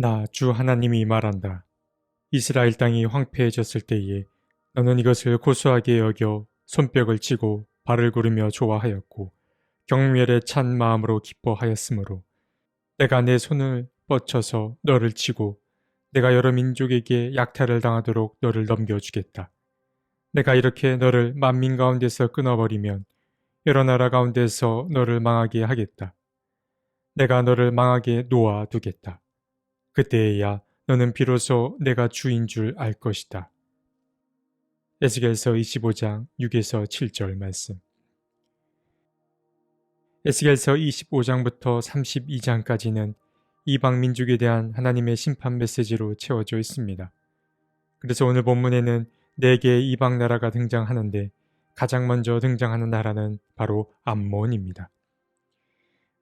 나 주 하나님이 말한다. 이스라엘 땅이 황폐해졌을 때에 너는 이것을 고소하게 여겨 손뼉을 치고 발을 구르며 좋아하였고 경멸에 찬 마음으로 기뻐하였으므로 내가 내 손을 뻗쳐서 너를 치고 내가 여러 민족에게 약탈을 당하도록 너를 넘겨주겠다. 내가 이렇게 너를 만민 가운데서 끊어버리면 여러 나라 가운데서 너를 망하게 하겠다. 내가 너를 망하게 놓아두겠다. 그때에야 너는 비로소 내가 주인 줄 알 것이다. 에스겔서 25장 6에서 7절 말씀. 에스겔서 25장부터 32장까지는 이방 민족에 대한 하나님의 심판 메시지로 채워져 있습니다. 그래서 오늘 본문에는 네 개의 이방 나라가 등장하는데 가장 먼저 등장하는 나라는 바로 암몬입니다.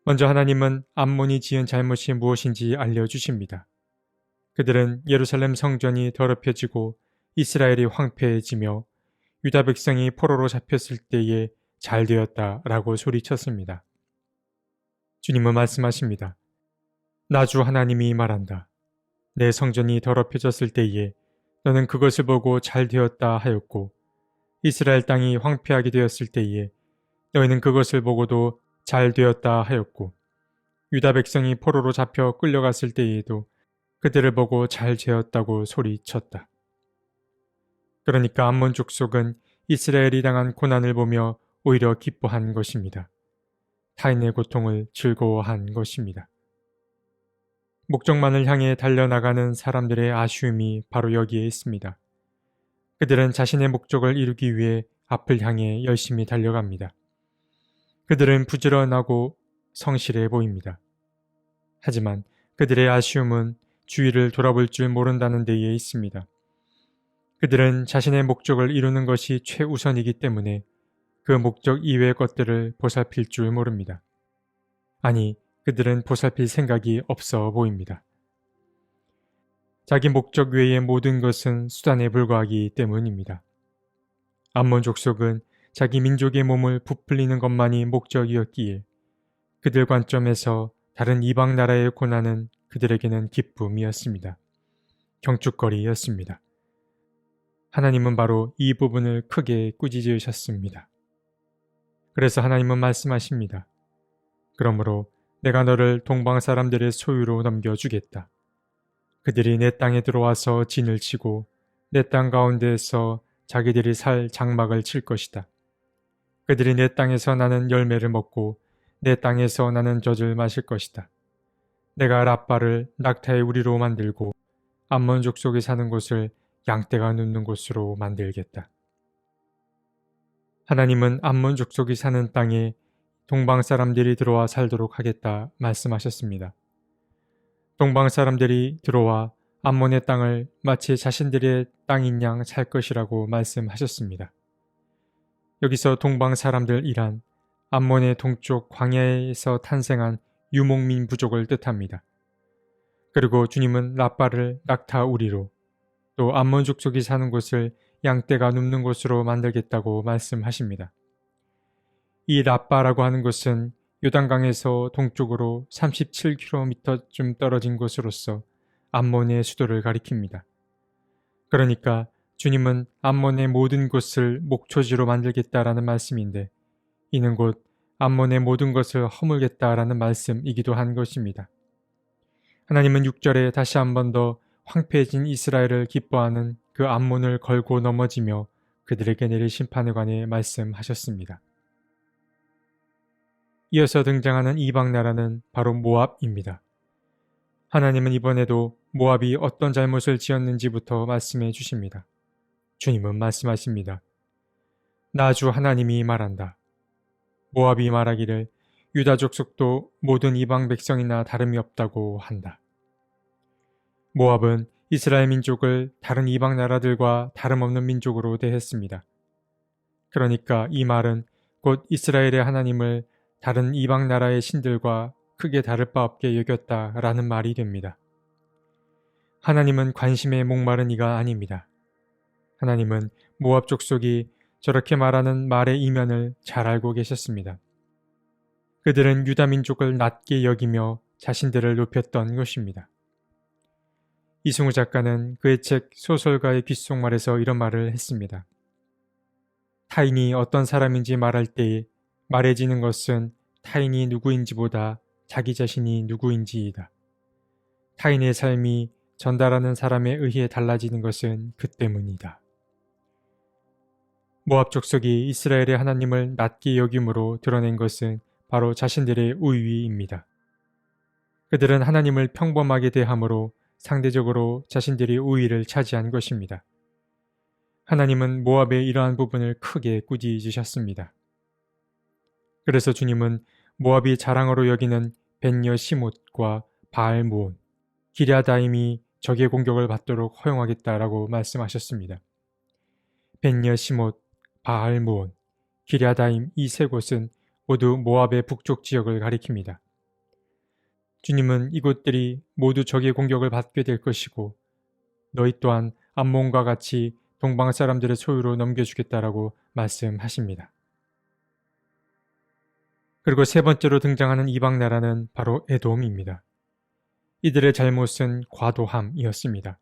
먼저 하나님은 암몬이 지은 잘못이 무엇인지 알려주십니다. 그들은 예루살렘 성전이 더럽혀지고 이스라엘이 황폐해지며 유다 백성이 포로로 잡혔을 때에 잘 되었다라고 소리쳤습니다. 주님은 말씀하십니다. 나주 하나님이 말한다. 내 성전이 더럽혀졌을 때에 너는 그것을 보고 잘 되었다 하였고 이스라엘 땅이 황폐하게 되었을 때에 너희는 그것을 보고도 잘 되었다 하였고 유다 백성이 포로로 잡혀 끌려갔을 때에도 그들을 보고 잘 되었다고 소리쳤다. 그러니까 암몬 족속은 이스라엘이 당한 고난을 보며 오히려 기뻐한 것입니다. 타인의 고통을 즐거워한 것입니다. 목적만을 향해 달려나가는 사람들의 아쉬움이 바로 여기에 있습니다. 그들은 자신의 목적을 이루기 위해 앞을 향해 열심히 달려갑니다. 그들은 부지런하고 성실해 보입니다. 하지만 그들의 아쉬움은 주위를 돌아볼 줄 모른다는 데에 있습니다. 그들은 자신의 목적을 이루는 것이 최우선이기 때문에 그 목적 이외의 것들을 보살필 줄 모릅니다. 아니, 그들은 보살필 생각이 없어 보입니다. 자기 목적 외의 모든 것은 수단에 불과하기 때문입니다. 암몬 족속은 자기 민족의 몸을 부풀리는 것만이 목적이었기에 그들 관점에서 다른 이방 나라의 고난은 그들에게는 기쁨이었습니다. 경축거리였습니다. 하나님은 바로 이 부분을 크게 꾸짖으셨습니다. 그래서 하나님은 말씀하십니다. 그러므로 내가 너를 동방 사람들의 소유로 넘겨주겠다. 그들이 내 땅에 들어와서 진을 치고 내 땅 가운데에서 자기들이 살 장막을 칠 것이다. 그들이 내 땅에서 나는 열매를 먹고 내 땅에서 나는 젖을 마실 것이다. 내가 라빠를 낙타의 우리로 만들고 암몬 족 속에 사는 곳을 양떼가 눕는 곳으로 만들겠다. 하나님은 암몬 족 속이 사는 땅에 동방 사람들이 들어와 살도록 하겠다 말씀하셨습니다. 동방 사람들이 들어와 암몬의 땅을 마치 자신들의 땅인 양 살 것이라고 말씀하셨습니다. 여기서 동방 사람들이란 암몬의 동쪽 광야에서 탄생한 유목민 부족을 뜻합니다. 그리고 주님은 라빠를 낙타 우리로 또 암몬 족속이 사는 곳을 양떼가 눕는 곳으로 만들겠다고 말씀하십니다. 이 라빠라고 하는 곳은 요단강에서 동쪽으로 37km쯤 떨어진 곳으로서 암몬의 수도를 가리킵니다. 그러니까 주님은 암몬의 모든 곳을 목초지로 만들겠다라는 말씀인데 이는 곧 암몬의 모든 것을 허물겠다라는 말씀이기도 한 것입니다. 하나님은 6절에 다시 한 번 더 황폐해진 이스라엘을 기뻐하는 그 암몬을 걸고 넘어지며 그들에게 내릴 심판에 관해 말씀하셨습니다. 이어서 등장하는 이방 나라는 바로 모압입니다. 하나님은 이번에도 모압이 어떤 잘못을 지었는지부터 말씀해 주십니다. 주님은 말씀하십니다. 나주 하나님이 말한다. 모압이 말하기를 유다 족 속도 모든 이방 백성이나 다름이 없다고 한다. 모압은 이스라엘 민족을 다른 이방 나라들과 다름없는 민족으로 대했습니다. 그러니까 이 말은 곧 이스라엘의 하나님을 다른 이방 나라의 신들과 크게 다를 바 없게 여겼다라는 말이 됩니다. 하나님은 관심에 목마른 이가 아닙니다. 하나님은 모압 족속이 저렇게 말하는 말의 이면을 잘 알고 계셨습니다. 그들은 유다 민족을 낮게 여기며 자신들을 높였던 것입니다. 이승우 작가는 그의 책 소설가의 귓속말에서 이런 말을 했습니다. 타인이 어떤 사람인지 말할 때에 말해지는 것은 타인이 누구인지보다 자기 자신이 누구인지이다. 타인의 삶이 전달하는 사람에 의해 달라지는 것은 그 때문이다. 모압 족속이 이스라엘의 하나님을 낮게 여김으로 드러낸 것은 바로 자신들의 우위입니다. 그들은 하나님을 평범하게 대함으로 상대적으로 자신들이 우위를 차지한 것입니다. 하나님은 모압의 이러한 부분을 크게 꾸짖으셨습니다. 그래서 주님은 모압이 자랑으로 여기는 벤여 시못과 바알 모온, 기랴다임이 적의 공격을 받도록 허용하겠다라고 말씀하셨습니다. 벤여 시못, 바알 모온, 기랴다임 이 세 곳은 모두 모압의 북쪽 지역을 가리킵니다. 주님은 이곳들이 모두 적의 공격을 받게 될 것이고 너희 또한 암몬과 같이 동방 사람들의 소유로 넘겨주겠다라고 말씀하십니다. 그리고 세 번째로 등장하는 이방 나라는 바로 에돔입니다. 이들의 잘못은 과도함이었습니다.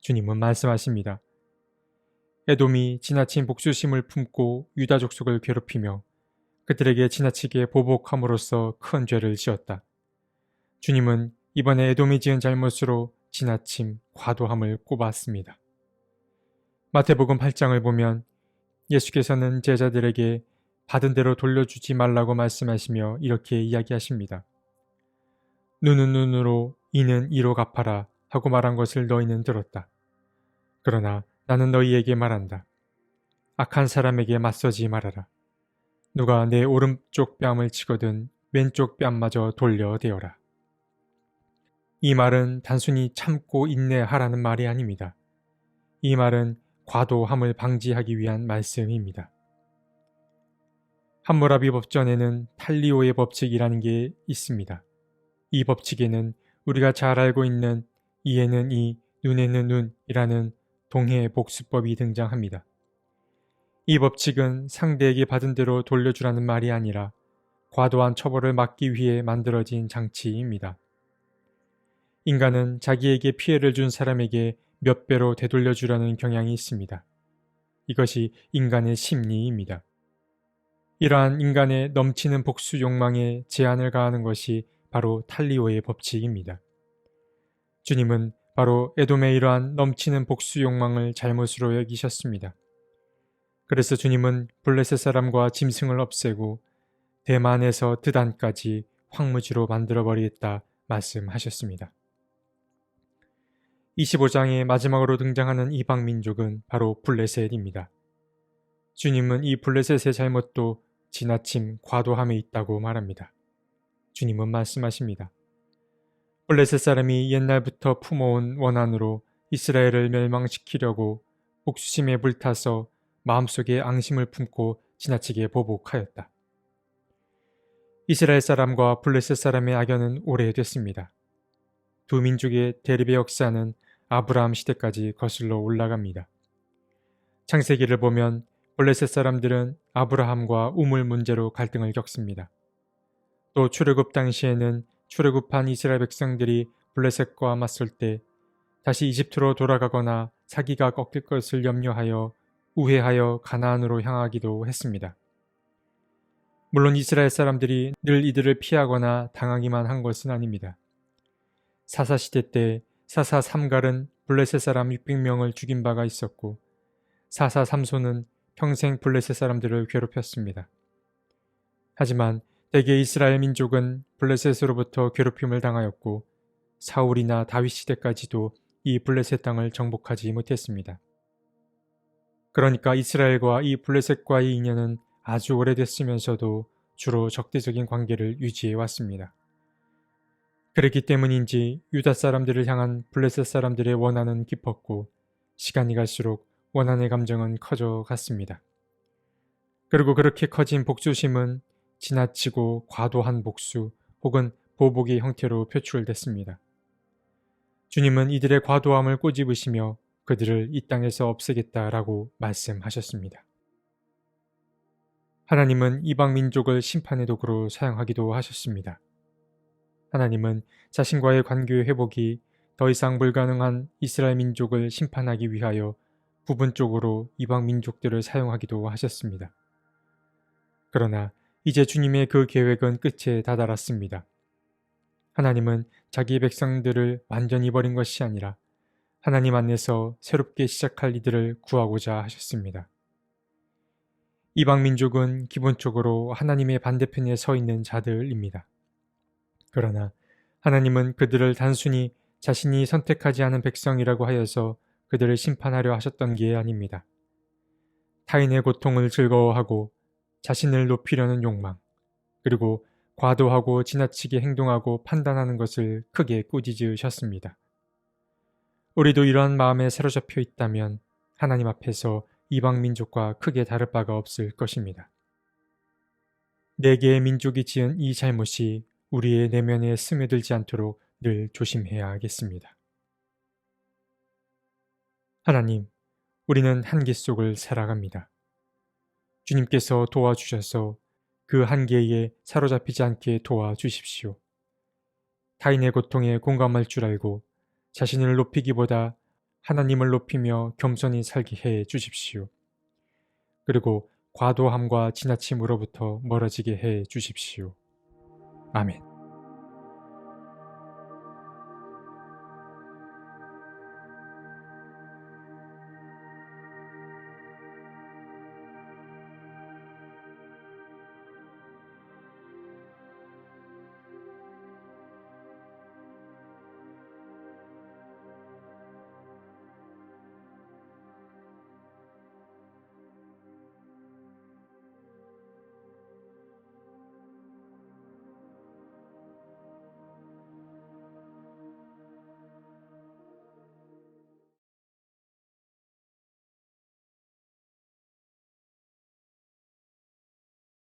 주님은 말씀하십니다. 에돔이 지나친 복수심을 품고 유다 족속을 괴롭히며 그들에게 지나치게 보복함으로써 큰 죄를 지었다. 주님은 이번에 에돔이 지은 잘못으로 지나침 과도함을 꼽았습니다. 마태복음 8장을 보면 예수께서는 제자들에게 받은 대로 돌려주지 말라고 말씀하시며 이렇게 이야기하십니다. 눈은 눈으로 이는 이로 갚아라 하고 말한 것을 너희는 들었다. 그러나 나는 너희에게 말한다. 악한 사람에게 맞서지 말아라. 누가 내 오른쪽 뺨을 치거든 왼쪽 뺨마저 돌려대어라. 이 말은 단순히 참고 인내하라는 말이 아닙니다. 이 말은 과도함을 방지하기 위한 말씀입니다. 함무라비 법전에는 탈리오의 법칙이라는 게 있습니다. 이 법칙에는 우리가 잘 알고 있는 이에는 이, 눈에는 눈이라는 동해 복수법이 등장합니다. 이 법칙은 상대에게 받은 대로 돌려주라는 말이 아니라 과도한 처벌을 막기 위해 만들어진 장치입니다. 인간은 자기에게 피해를 준 사람에게 몇 배로 되돌려주려는 경향이 있습니다. 이것이 인간의 심리입니다. 이러한 인간의 넘치는 복수 욕망에 제한을 가하는 것이 바로 탈리오의 법칙입니다. 주님은 바로 에돔의 이러한 넘치는 복수 욕망을 잘못으로 여기셨습니다. 그래서 주님은 블레셋 사람과 짐승을 없애고 대만에서 드단까지 황무지로 만들어버리겠다 말씀하셨습니다. 25장의 마지막으로 등장하는 이방 민족은 바로 블레셋입니다. 주님은 이 블레셋의 잘못도 지나침 과도함에 있다고 말합니다. 주님은 말씀하십니다. 블레셋 사람이 옛날부터 품어온 원한으로 이스라엘을 멸망시키려고 복수심에 불타서 마음속에 앙심을 품고 지나치게 보복하였다. 이스라엘 사람과 블레셋 사람의 악연은 오래됐습니다. 두 민족의 대립의 역사는 아브라함 시대까지 거슬러 올라갑니다. 창세기를 보면 블레셋 사람들은 아브라함과 우물 문제로 갈등을 겪습니다. 또 출애굽 당시에는 출애굽한 이스라엘 백성들이 블레셋과 맞설 때 다시 이집트로 돌아가거나 사기가 꺾일 것을 염려하여 우회하여 가나안으로 향하기도 했습니다. 물론 이스라엘 사람들이 늘 이들을 피하거나 당하기만 한 것은 아닙니다. 사사시대 때 사사 삼갈은 블레셋 사람 600명을 죽인 바가 있었고 사사 삼손은 평생 블레셋 사람들을 괴롭혔습니다. 하지만 대개 이스라엘 민족은 블레셋으로부터 괴롭힘을 당하였고 사울이나 다윗 시대까지도 이 블레셋 땅을 정복하지 못했습니다. 그러니까 이스라엘과 이 블레셋과의 인연은 아주 오래됐으면서도 주로 적대적인 관계를 유지해 왔습니다. 그랬기 때문인지 유다 사람들을 향한 블레셋 사람들의 원한은 깊었고 시간이 갈수록 원한의 감정은 커져 갔습니다. 그리고 그렇게 커진 복수심은 지나치고 과도한 복수 혹은 보복의 형태로 표출됐습니다. 주님은 이들의 과도함을 꼬집으시며 그들을 이 땅에서 없애겠다라고 말씀하셨습니다. 하나님은 이방 민족을 심판의 도구로 사용하기도 하셨습니다. 하나님은 자신과의 관계의 회복이 더 이상 불가능한 이스라엘 민족을 심판하기 위하여 부분적으로 이방 민족들을 사용하기도 하셨습니다. 그러나 이제 주님의 그 계획은 끝에 다다랐습니다. 하나님은 자기 백성들을 완전히 버린 것이 아니라 하나님 안에서 새롭게 시작할 이들을 구하고자 하셨습니다. 이방 민족은 기본적으로 하나님의 반대편에 서 있는 자들입니다. 그러나 하나님은 그들을 단순히 자신이 선택하지 않은 백성이라고 하여서 그들을 심판하려 하셨던 게 아닙니다. 타인의 고통을 즐거워하고 자신을 높이려는 욕망, 그리고 과도하고 지나치게 행동하고 판단하는 것을 크게 꾸짖으셨습니다. 우리도 이러한 마음에 사로잡혀 있다면 하나님 앞에서 이방 민족과 크게 다를 바가 없을 것입니다. 네 개의 민족이 지은 이 잘못이 우리의 내면에 스며들지 않도록 늘 조심해야 하겠습니다. 하나님, 우리는 한계 속을 살아갑니다. 주님께서 도와주셔서 그 한계에 사로잡히지 않게 도와주십시오. 타인의 고통에 공감할 줄 알고 자신을 높이기보다 하나님을 높이며 겸손히 살게 해 주십시오. 그리고 과도함과 지나침으로부터 멀어지게 해 주십시오. 아멘.